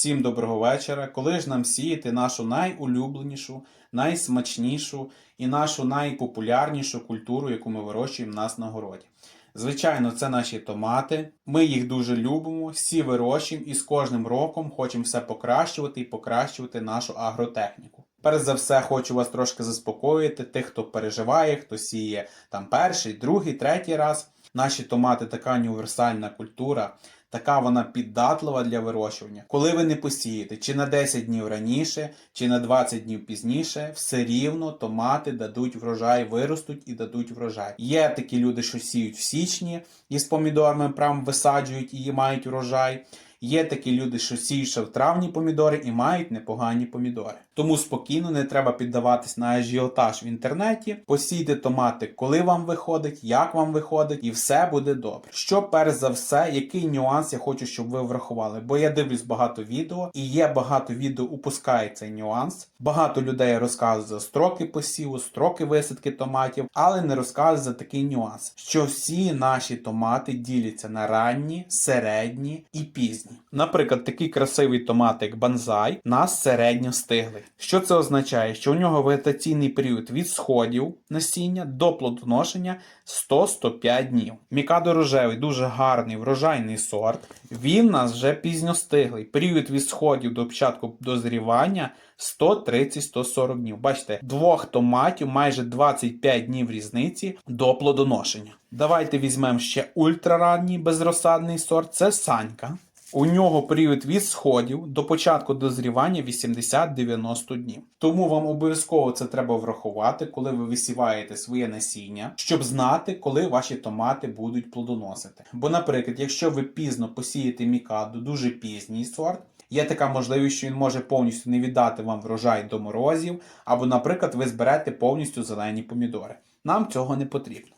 Всім доброго вечора. Коли ж нам сіяти нашу найулюбленішу, найсмачнішу і нашу найпопулярнішу культуру, яку ми вирощуємо в нас на городі? Звичайно, це наші томати. Ми їх дуже любимо, всі вирощуємо і з кожним роком хочемо все покращувати і покращувати нашу агротехніку. Перш за все, хочу вас трошки заспокоїти, тих, хто переживає, хто сіє там перший, другий, третій раз. Наші томати така універсальна культура, така вона піддатлива для вирощування. Коли ви не посієте, чи на 10 днів раніше, чи на 20 днів пізніше, все рівно томати дадуть врожай, виростуть і дадуть врожай. Є такі люди, що сіють в січні і з помідорами прям висаджують і мають врожай. Є такі люди, що сіють ще в травні помідори і мають непогані помідори. Тому спокійно не треба піддаватись на ажіотаж в інтернеті. Посійте томати, коли вам виходить, як вам виходить, і все буде добре. Що перш за все, який нюанс я хочу, щоб ви врахували? Бо я дивлюсь багато відео, і є багато відео упускає цей нюанс. Багато людей розказують за строки посіву, строки висадки томатів, але не розказують за такий нюанс, що всі наші томати діляться на ранні, середні і пізні. Наприклад, такий красивий томат, як банзай, нас середньо стиглий. Що це означає? Що у нього вегетаційний період від сходів насіння до плодоношення 100-105 днів. Мікадо рожевий дуже гарний врожайний сорт. Він нас вже пізньостиглий. Період від сходів до початку дозрівання 130-140 днів. Бачите, двох томатів майже 25 днів різниці до плодоношення. Давайте візьмемо ще ультраранній безрозсадний сорт. Це санька. У нього період від сходів до початку дозрівання 80-90 днів. Тому вам обов'язково це треба врахувати, коли ви висіваєте своє насіння, щоб знати, коли ваші томати будуть плодоносити. Бо, наприклад, якщо ви пізно посієте мікаду, дуже пізній сорт. Є така можливість, що він може повністю не віддати вам врожай до морозів, або, наприклад, ви зберете повністю зелені помідори. Нам цього не потрібно.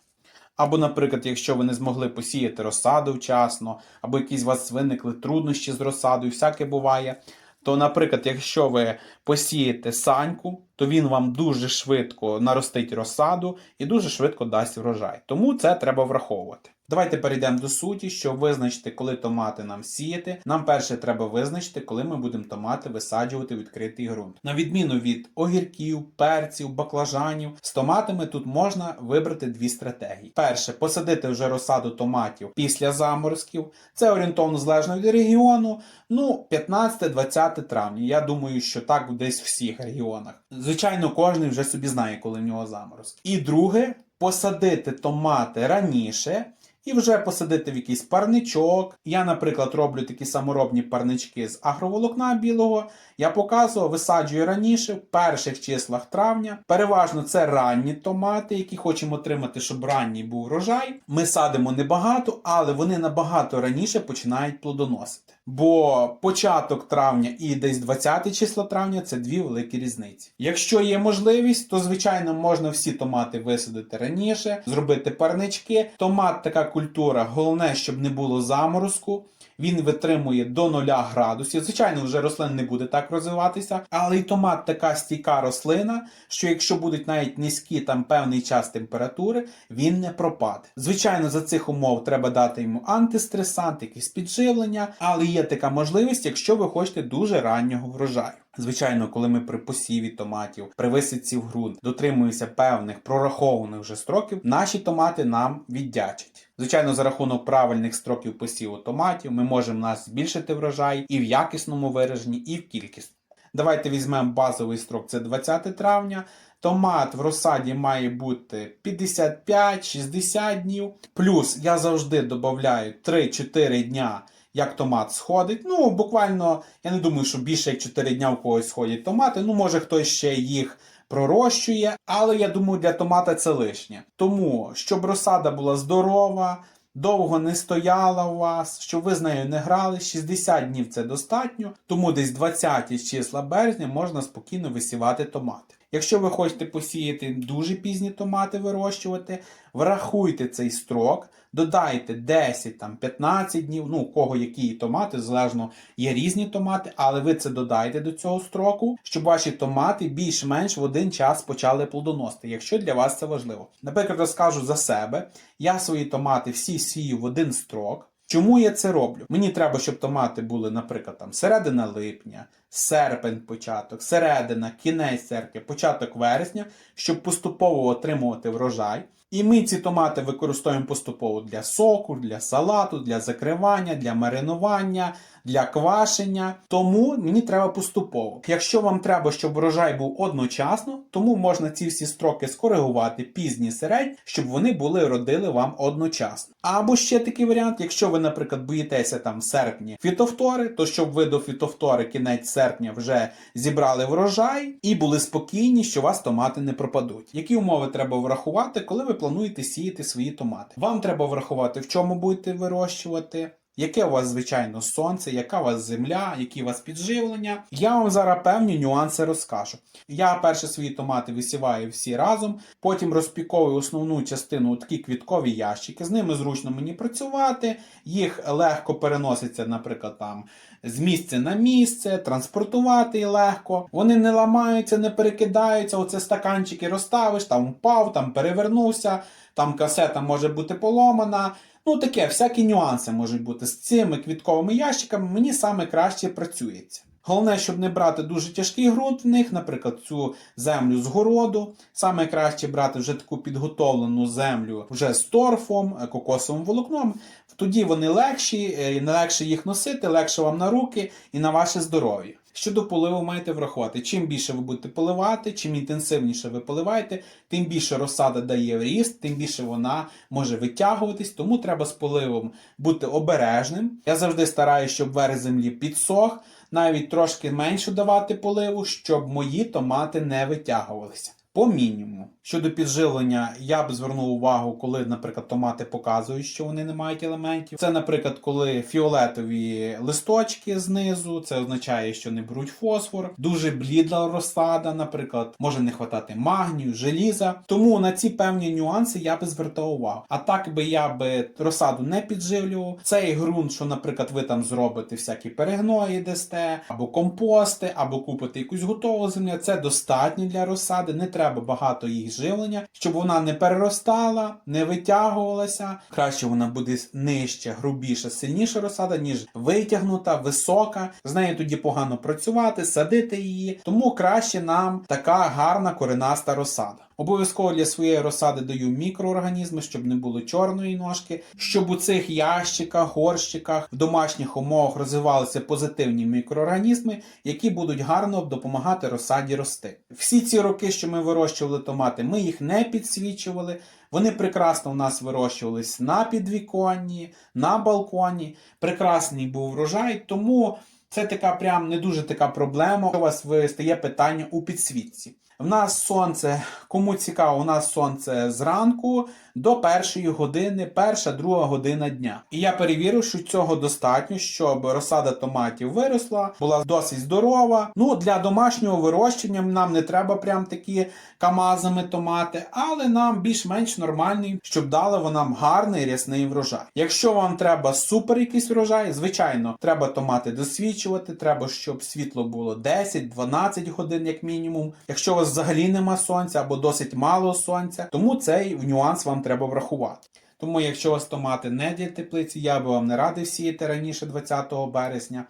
Або, наприклад, якщо ви не змогли посіяти розсаду вчасно, або якісь у вас виникли труднощі з розсадою, всяке буває. То, наприклад, якщо ви посієте саньку, то він вам дуже швидко наростить розсаду і дуже швидко дасть врожай. Тому це треба враховувати. Давайте перейдемо до суті, щоб визначити, коли томати нам сіяти. Нам перше треба визначити, коли ми будемо томати висаджувати в відкритий ґрунт. На відміну від огірків, перців, баклажанів, з томатами тут можна вибрати дві стратегії. Перше, посадити вже розсаду томатів після заморозків. Це орієнтовно залежно від регіону. Ну, 15-20 травня. Я думаю, що так десь в всіх регіонах. Звичайно, кожен вже собі знає, коли в нього заморозки. І друге, посадити томати раніше. І вже посадити в якийсь парничок. Я, наприклад, роблю такі саморобні парнички з агроволокна білого. Я показував, висаджую раніше, в перших числах травня. Переважно це ранні томати, які хочемо отримати, щоб ранній був врожай. Ми садимо небагато, але вони набагато раніше починають плодоносити. Бо початок травня і десь 20 число травня це дві великі різниці. Якщо є можливість, то звичайно можна всі томати висадити раніше, зробити парнички. Томат така культура, головне, щоб не було заморозку. Він витримує до 0 градусів. Звичайно, вже рослин не буде так розвиватися, але й томат така стійка рослина, що якщо будуть навіть низькі там певний час температури, він не пропаде. Звичайно, за цих умов треба дати йому антистресант, якісь підживлення, але є така можливість, якщо ви хочете дуже раннього врожаю. Звичайно, коли ми при посіві томатів, при висадці в ґрунт дотримуємося певних прорахованих вже строків, наші томати нам віддячать. Звичайно, за рахунок правильних строків посіву томатів ми можемо нас збільшити врожай і в якісному вираженні, і в кількісному. Давайте візьмемо базовий строк, це 20 травня. Томат в розсаді має бути 55-60 днів. Плюс я завжди додаю 3-4 дня як томат сходить. Ну, буквально, я не думаю, що більше як 4 дня в когось сходять томати. Ну, може хтось ще їх пророщує, але я думаю, для томата це лишнє. Тому, щоб розсада була здорова, довго не стояла у вас, щоб ви з нею не грали, 60 днів це достатньо, тому десь 20 числа березня можна спокійно висівати томати. Якщо ви хочете посіяти дуже пізні томати вирощувати, врахуйте цей строк, додайте 10 там 15 днів, ну кого які томати, залежно є різні томати, але ви це додайте до цього строку, щоб ваші томати більш-менш в один час почали плодоносити, якщо для вас це важливо. Наприклад, розкажу за себе, я свої томати всі сію в один строк. Чому я це роблю? Мені треба, щоб томати були, наприклад, там середина липня, серпень початок, середина, кінець серпня, початок вересня, щоб поступово отримувати врожай. І ми ці томати використовуємо поступово для соку, для салату, для закривання, для маринування, для квашення. Тому мені треба поступово. Якщо вам треба, щоб врожай був одночасно, тому можна ці всі строки скоригувати пізні середні, щоб вони були родили вам одночасно. Або ще такий варіант, якщо ви, наприклад, боїтеся там в серпні фітофтори, то щоб ви до фітофтори кінець серпня вже зібрали врожай і були спокійні, що вас томати не пропадуть. Які умови треба врахувати, коли ви плануєте сіяти свої томати? Вам треба врахувати, в чому будете вирощувати. Яке у вас, звичайно, сонце, яка у вас земля, які у вас підживлення. Я вам зараз певні нюанси розкажу. Я перше свої томати висіваю всі разом, потім розпіковую основну частину у такі квіткові ящики. З ними зручно мені працювати, їх легко переноситься, наприклад, там з місця на місце, транспортувати легко. Вони не ламаються, не перекидаються. Оце стаканчики розставиш, там впав, там перевернувся, там касета може бути поломана. Ну, таке, всякі нюанси можуть бути з цими квітковими ящиками. Мені саме краще працюється. Головне, щоб не брати дуже тяжкий ґрунт в них, наприклад, цю землю з городу. Саме краще брати вже таку підготовлену землю вже з торфом, е, кокосовим волокном. Тоді вони легші, е, легше їх носити, легше вам на руки і на ваше здоров'я. Щодо поливу маєте врахувати, чим більше ви будете поливати, чим інтенсивніше ви поливаєте, тим більше розсада дає ріст, тим більше вона може витягуватись, тому треба з поливом бути обережним. Я завжди стараюся, щоб верх землі підсох, навіть трошки менше давати поливу, щоб мої томати не витягувалися. По мінімуму. Щодо підживлення, я б звернув увагу, коли, наприклад, томати показують, що вони не мають елементів. Це, наприклад, коли фіолетові листочки знизу, це означає, що не беруть фосфор, дуже блідла розсада, наприклад, може не хватати магнію, желіза. Тому на ці певні нюанси я би звертав увагу. А так би я би розсаду не підживлював. Цей ґрунт, що, наприклад, ви там зробите всякі перегної дасте, або компости, або купите якусь готову землю, це достатньо для розсади. Не треба багато їх живлення, щоб вона не переростала, не витягувалася. Краще вона буде нижче, грубіша, сильніша розсада, ніж витягнута, висока. З нею тоді погано працювати, садити її. Тому краще нам така гарна коренаста розсада. Обов'язково для своєї розсади даю мікроорганізми, щоб не було чорної ножки, щоб у цих ящиках, горщиках в домашніх умовах розвивалися позитивні мікроорганізми, які будуть гарно допомагати розсаді рости. Всі ці роки, що ми вирощували томати, ми їх не підсвічували. Вони прекрасно у нас вирощувались на підвіконні, на балконі. Прекрасний був врожай, тому це така прям не дуже така проблема. У вас вистає питання у підсвітці. В нас сонце, кому цікаво, у нас сонце зранку до першої години, перша, друга година дня. І я перевірив, що цього достатньо, щоб розсада томатів виросла, була досить здорова. Ну, для домашнього вирощення нам не треба прям такі камазами томати, але нам більш-менш нормальний, щоб дали нам гарний рясний врожай. Якщо вам треба супер якийсь врожай, звичайно, треба томати досвідчувати, треба, щоб світло було 10-12 годин, як мінімум. Якщо у вас взагалі нема сонця або досить мало сонця, тому цей нюанс вам треба врахувати. Тому, якщо у вас томати не для теплиці, я би вам не радив сіяти раніше 20 березня.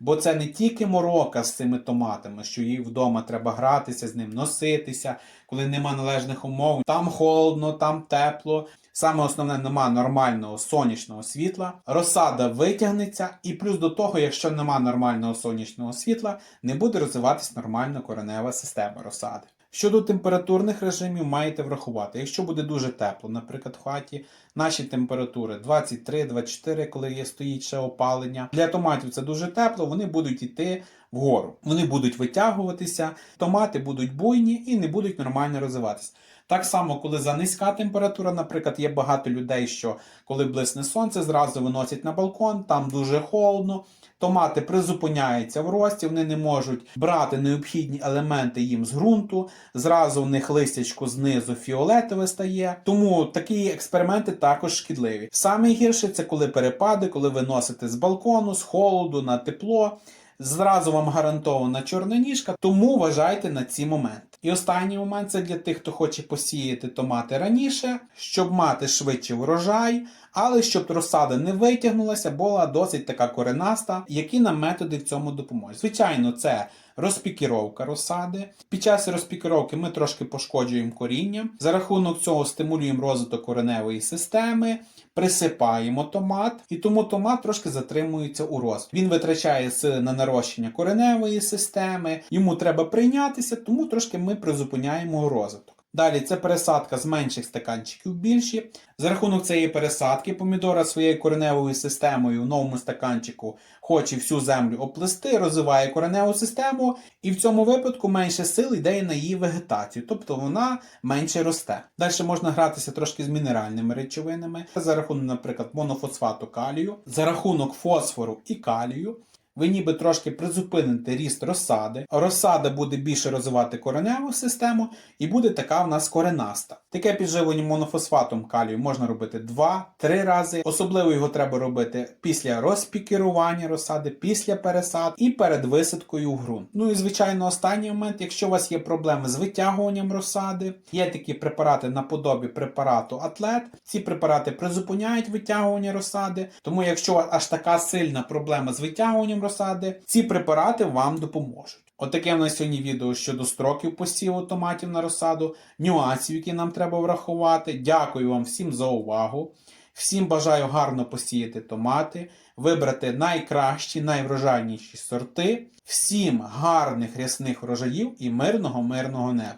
Бо це не тільки морока з цими томатами, що їх вдома треба гратися з ним, носитися, коли нема належних умов. Там холодно, там тепло. Саме основне нема нормального сонячного світла, розсада витягнеться, і плюс до того, якщо нема нормального сонячного світла, не буде розвиватись нормально коренева система розсади. Щодо температурних режимів маєте врахувати. Якщо буде дуже тепло, наприклад, в хаті, наші температури 23-24, коли є стоїть ще опалення. Для томатів це дуже тепло, вони будуть йти вгору. Вони будуть витягуватися, томати будуть буйні і не будуть нормально розвиватися. Так само, коли за низька температура, наприклад, є багато людей, що коли блисне сонце, зразу виносять на балкон, там дуже холодно. Томати призупиняються в рості, вони не можуть брати необхідні елементи їм з ґрунту. Зразу в них листячко знизу фіолетове стає. Тому такі експерименти також шкідливі. Саме гірше це коли перепади, коли ви носите з балкону, з холоду на тепло. Зразу вам гарантована чорна ніжка, тому вважайте на ці моменти. І останній момент це для тих, хто хоче посіяти томати раніше, щоб мати швидше врожай, але щоб розсада не витягнулася, була досить така коренаста, які нам методи в цьому допоможуть. Звичайно, це розпікіровка розсади. Під час розпікіровки ми трошки пошкоджуємо коріння. За рахунок цього стимулюємо розвиток кореневої системи, присипаємо томат, і тому томат трошки затримується у розвитку. Він витрачає сили на нарощення кореневої системи, йому треба прийнятися, тому трошки ми призупиняємо розвиток. Далі це пересадка з менших стаканчиків в більші. За рахунок цієї пересадки помідора своєю кореневою системою в новому стаканчику хоче всю землю оплести, розвиває кореневу систему, і в цьому випадку менше сил йде на її вегетацію, тобто вона менше росте. Далі можна гратися трошки з мінеральними речовинами, за рахунок, наприклад, монофосфату калію, за рахунок фосфору і калію. Ви ніби трошки призупините ріст розсади, розсада буде більше розвивати кореневу систему, і буде така в нас коренаста. Таке підживлення монофосфатом калію можна робити 2-3 рази. Особливо його треба робити після розпікірування розсади, після пересад і перед висадкою в ґрунт. Ну і звичайно, останній момент, якщо у вас є проблеми з витягуванням розсади, є такі препарати наподобі препарату Атлет. Ці препарати призупиняють витягування розсади. Тому, якщо у вас аж така сильна проблема з витягуванням розсади, ці препарати вам допоможуть. Отаке в нас сьогодні відео щодо строків посіву томатів на розсаду, нюансів, які нам треба врахувати. Дякую вам всім за увагу. Всім бажаю гарно посіяти томати, вибрати найкращі, найврожайніші сорти. Всім гарних рясних врожаїв і мирного мирного неба.